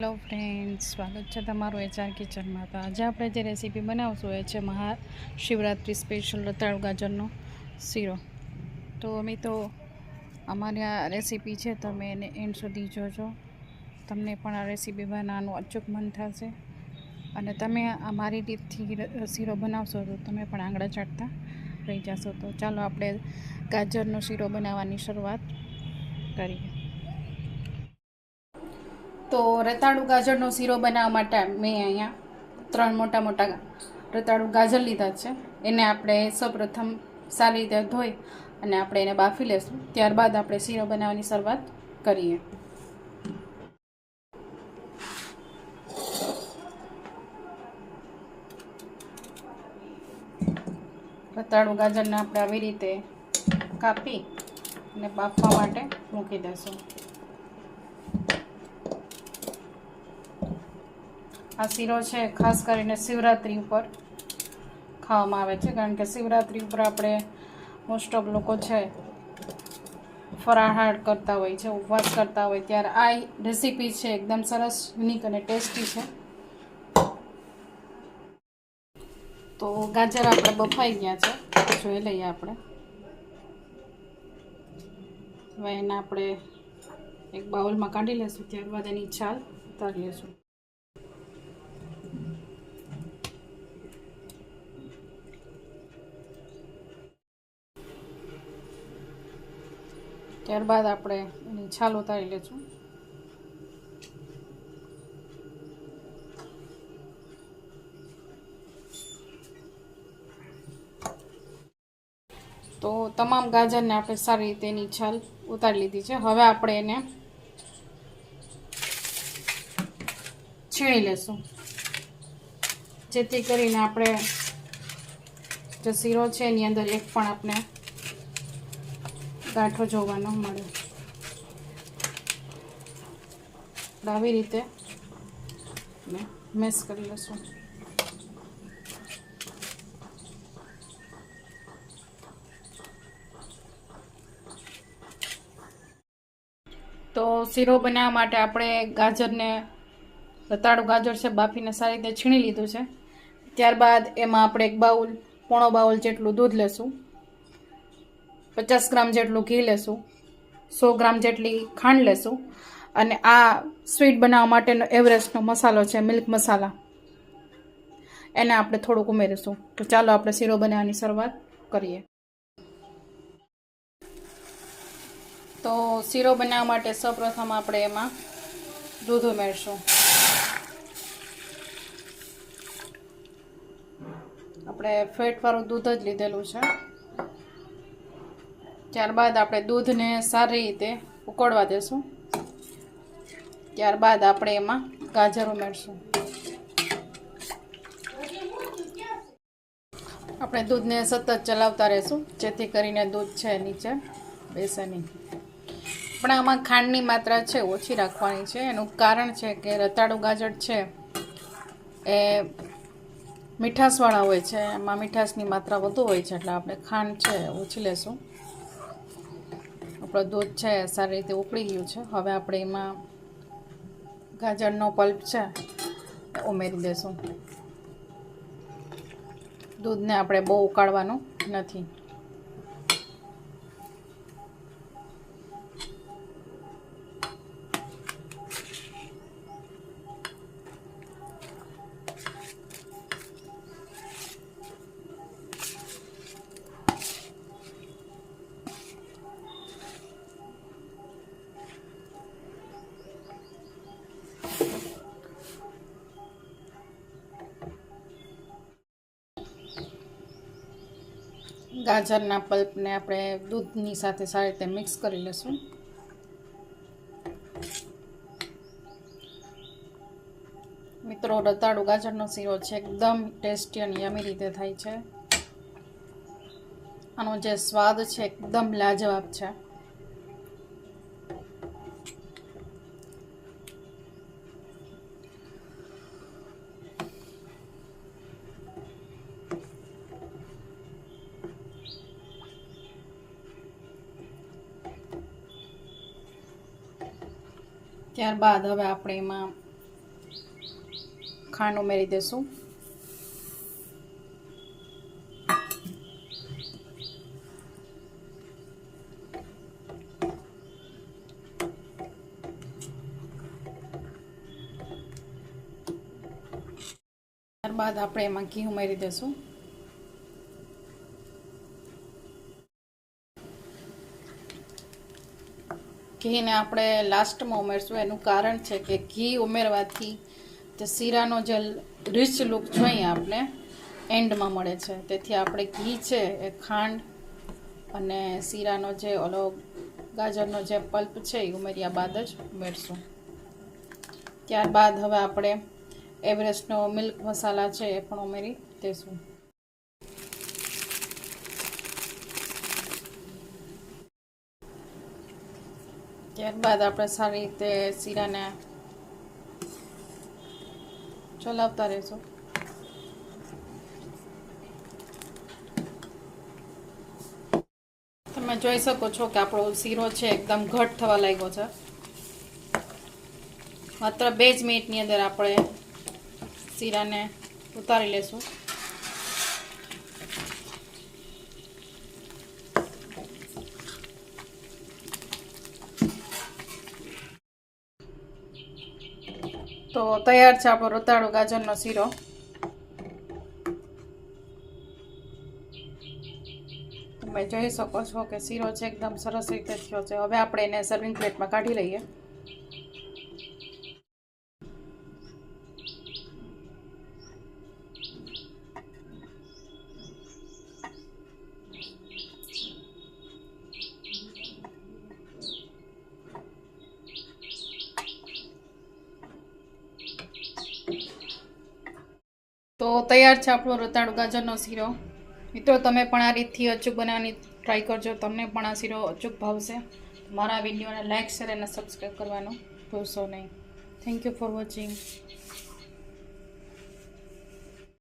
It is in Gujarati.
હેલો ફ્રેન્ડ્સ સ્વાગત છે તમારું એચઆર કિચનમાં તો આજે આપણે જે રેસીપી બનાવશું એ છે મહાશિવરાત્રિ સ્પેશિયલ રતાળુ ગાજરનો શીરો. તો મિત્રો, અમારી આ રેસીપી છે. તમે એને એન્ડ સુધી જોજો. તમને પણ આ રેસીપી બનાવવાનું અચૂક મન થશે. અને તમે અમારી રીતથી શીરો બનાવશો તો તમે પણ આંગળા ચાટતા રહી જશો. તો ચાલો આપણે ગાજરનો શીરો બનાવવાની શરૂઆત કરીએ. તો રતાળુ ગાજરનો શીરો બનાવવા માટે મેં અહીંયા ત્રણ મોટા મોટા રતાળુ ગાજર લીધા છે. એને આપણે સૌપ્રથમ સારી રીતે ધોઈ અને આપણે એને બાફી લેશું. ત્યારબાદ આપણે શીરો બનાવવાની શરૂઆત કરીએ. રતાળુ ગાજરને આપણે આવી રીતે કાપી અને બાફવા માટે મૂકી દઈશું આ શીરો છે, ખાસ કરીને શિવરાત્રિ ઉપર ખાવામાં આવે છે, કારણ કે શિવરાત્રિ ઉપર આપણે મોસ્ટ ઓફ લોકો છે, ફરાહાર કરતા હોય છે, ઉપવાસ કરતા હોય, ત્યારે આ રેસીપી છે, એકદમ સરસ યુનિક અને ટેસ્ટી છે. તો ગાજર આપણે બફાઈ ગયા છે, જોઈ લઈએ આપણે. હવે એને આપણે એક બાઉલમાં કાઢી લેશું, ત્યારબાદ એની છાલ ઉતારી લેશું. ત્યારબાદ આપણે એની છાલ ઉતારી લઈશું તો તમામ ગાજરને આપણે સારી રીતે એની છાલ ઉતારી લીધી છે. હવે આપણે એને છીણી લેશું. જેથી કરીને આપણે જે શીરો છે એની અંદર એક પણ આપણે ગાંઠો જોવા ન મળે. આવી રીતે મેસ કરી લઈશું. તો શીરો બનાવવા માટે આપણે ગાજરને, રતાળું ગાજર છે, બાફીને સારી રીતે છીણી લીધું છે. ત્યારબાદ એમાં આપણે એક બાઉલ, પોણો બાઉલ જેટલું દૂધ લેશું. પચાસ ગ્રામ જેટલું ઘી લેશું, સો ગ્રામ જેટલી ખાંડ લેશું અને આ સ્વીટ બનાવવા માટેનો એવરેસ્ટનો મસાલો છે, મિલ્ક મસાલા. એને આપણે થોડુંક ઉમેરીશું. તો ચાલો આપણે શીરો બનાવવાની શરૂઆત કરીએ. તો શીરો બનાવવા માટે સૌપ્રથમ આપણે એમાં દૂધ ઉમેરશું. આપણે ફેટવાળું દૂધ જ લીધેલું છે. ત્યારબાદ આપણે દૂધને સારી રીતે ઉકળવા દેશું. ત્યારબાદ આપણે એમાં ગાજર ઉમેરશું. આપણે દૂધને સતત ચલાવતા રહેશું, જેથી કરીને દૂધ છે નીચે બેસે નહીં. પણ આમાં ખાંડની માત્રા છે, ઓછી રાખવાની છે. એનું કારણ છે કે રતાળું ગાજર છે, એ મીઠાશવાળા હોય છે. એમાં મીઠાશની માત્રા વધુ હોય છે, એટલે આપણે ખાંડ છે ઓછી લેશું. આપણું દૂધ છે, સારી રીતે ઉકળી ગયું છે. હવે આપણે એમાં ગાજરનો પલ્પ છે ઉમેરી દઈશું દૂધને આપણે બહુ ઉકાળવાનું નથી. ગાજરના પલ્પને આપણે દૂધની સાથે સારી રીતે મિક્સ કરી લઈશું. મિત્રો, રતાળુ ગાજરનો શીરો છે, એકદમ ટેસ્ટી અને યમી રીતે થાય છે. આનો જે સ્વાદ છે, એકદમ લાજવાબ છે. ત્યારબાદ હવે આપણે એમાં ખાંડ ઉમેરી દઈશું ત્યારબાદ આપણે એમાં ઘી ઉમેરી દઈશું ઘીને આપણે લાસ્ટમાં ઉમેરશું એનું કારણ છે કે ઘી ઉમેરવાથી જે શીરાનો જે રીચ લુક જોઈએ આપણે એન્ડમાં મળે છે. તેથી આપણે ઘી છે એ ખાંડ અને શીરાનો જે ઓલો ગાજરનો જે પલ્પ છે એ ઉમેર્યા બાદ જ ઉમેરશું. ત્યારબાદ હવે આપણે એવરેસ્ટનો મિલ્ક મસાલા છે એ પણ ઉમેરી દઈશું ત્યારબાદ આપણે સારી રીતે શીરાને ચલાવતા રહેશું. તમે જોઈ શકો છો કે આપણો શીરો છે એકદમ ઘટ થવા લાગ્યો છે. માત્ર બે જ મિનિટની અંદર આપણે શીરાને ઉતારી લેશું. તો તૈયાર છે આપણો રતાળો ગાજરનો શીરો. તમે જોઈ શકો છો કે શીરો છે, એકદમ સરસ રીતે થયો છે. હવે આપણે એને સર્વિંગ પ્લેટમાં કાઢી લઈએ. તો તૈયાર છે આપણો રતાળુ ગાજરનો શીરો. મિત્રો, તમે પણ આ રીતથી અચૂક બનાવવાની ટ્રાય કરજો. તમને પણ આ શીરો અચૂક ભાવશે. મારા વિડીયોને લાઇક શેર અને સબસ્ક્રાઈબ કરવાનું ભૂલશો નહીં. Thank you for watching